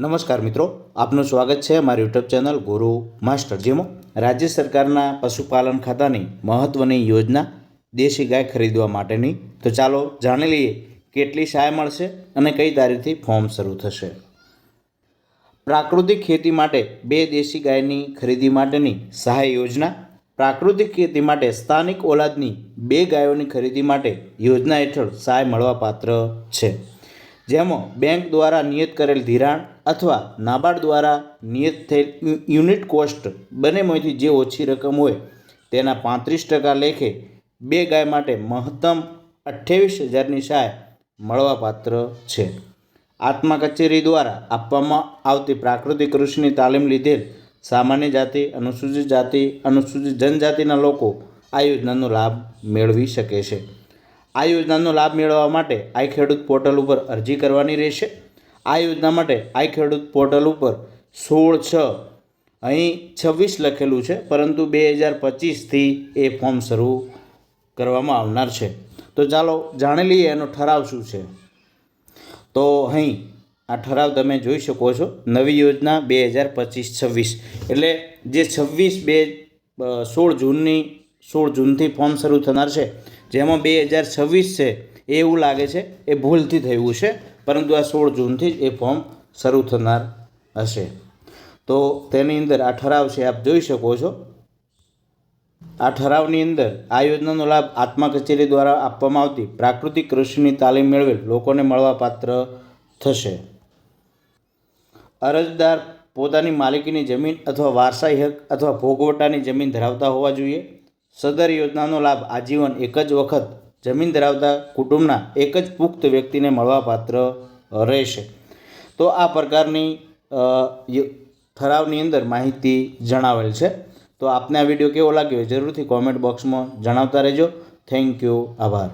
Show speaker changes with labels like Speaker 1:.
Speaker 1: નમસ્કાર મિત્રો, આપનું સ્વાગત છે અમારી યુટ્યુબ ચેનલ ગુરુ માસ્ટરજીમાં રાજ્ય સરકારના પશુપાલન ખાતાની મહત્ત્વની યોજના દેશી ગાય ખરીદવા માટેની. તો ચાલો જાણી લઈએ કેટલી સહાય મળશે અને કઈ તારીખથી ફોર્મ શરૂ થશે. પ્રાકૃતિક ખેતી માટે બે દેશી ગાયની ખરીદી માટેની સહાય યોજના. પ્રાકૃતિક ખેતી માટે સ્થાનિક ઓલાદની બે ગાયોની ખરીદી માટે યોજના હેઠળ સહાય મળવાપાત્ર છે. જેમાં બેંક દ્વારા નિયત કરેલ ધિરાણ અથવા નાબાર્ડ દ્વારા નિયત થયેલ યુનિટ કોસ્ટ બંનેમાંથી જે ઓછી રકમ હોય તેના પાંત્રીસ ટકા લેખે બે ગાય માટે મહત્તમ અઠ્યાવીસ હજારની સહાય મળવાપાત્ર છે. આત્મા કચેરી દ્વારા આપવામાં આવતી પ્રાકૃતિક કૃષિની તાલીમ લીધેલ સામાન્ય જાતિ, અનુસૂચિત જાતિ, અનુસૂચિત જનજાતિના લોકો આ યોજનાનો લાભ મેળવી શકે છે. આ યોજનાનો લાભ મેળવવા માટે આઈ ખેડૂત પોર્ટલ ઉપર અરજી કરવાની રહેશે. આ યોજના માટે આઈ ખેડૂત પોર્ટલ ઉપર સોળ છ અહીં છવ્વીસ લખેલું છે, પરંતુ બે હજાર પચીસથી એ ફોર્મ શરૂ કરવામાં આવનાર છે. તો ચાલો જાણી લઈએ એનો ઠરાવ શું છે. તો અહીં આ ઠરાવ તમે જોઈ શકો છો, નવી યોજના બે હજાર પચીસ છવ્વીસ. એટલે જે છવ્વીસ બે સોળ જૂનની, સોળ જૂનથી ફોર્મ શરૂ થનાર છે જેમાં બે હજાર છવ્વીસ છે એવું લાગે છે, એ ભૂલથી થયું છે, પરંતુ આ સોળ જૂનથી જ એ ફોર્મ શરૂ થનાર હશે. તો તેની અંદર આ ઠરાવ છે, આપ જોઈ શકો છો. આ ઠરાવની અંદર આ યોજનાનો લાભ આત્મા કચેરી દ્વારા આપવામાં આવતી પ્રાકૃતિક કૃષિની તાલીમ મેળવેલ લોકોને મળવાપાત્ર થશે. અરજદાર પોતાની માલિકીની જમીન અથવા વારસાઈ હક અથવા ભોગવટાની જમીન ધરાવતા હોવા જોઈએ. સદર યોજનાનો લાભ આજીવન એક જ વખત જમીન ધરાવતા કુટુંબના એક જ પુખ્ત વ્યક્તિને મળવાપાત્ર રહેશે. તો આ પ્રકારની ઠરાવની અંદર માહિતી જણાવેલ છે. તો આપને આ વીડિયો કેવો લાગ્યો જરૂરથી કોમેન્ટ બોક્સમાં જણાવતા રહેજો. Thank you. આભાર.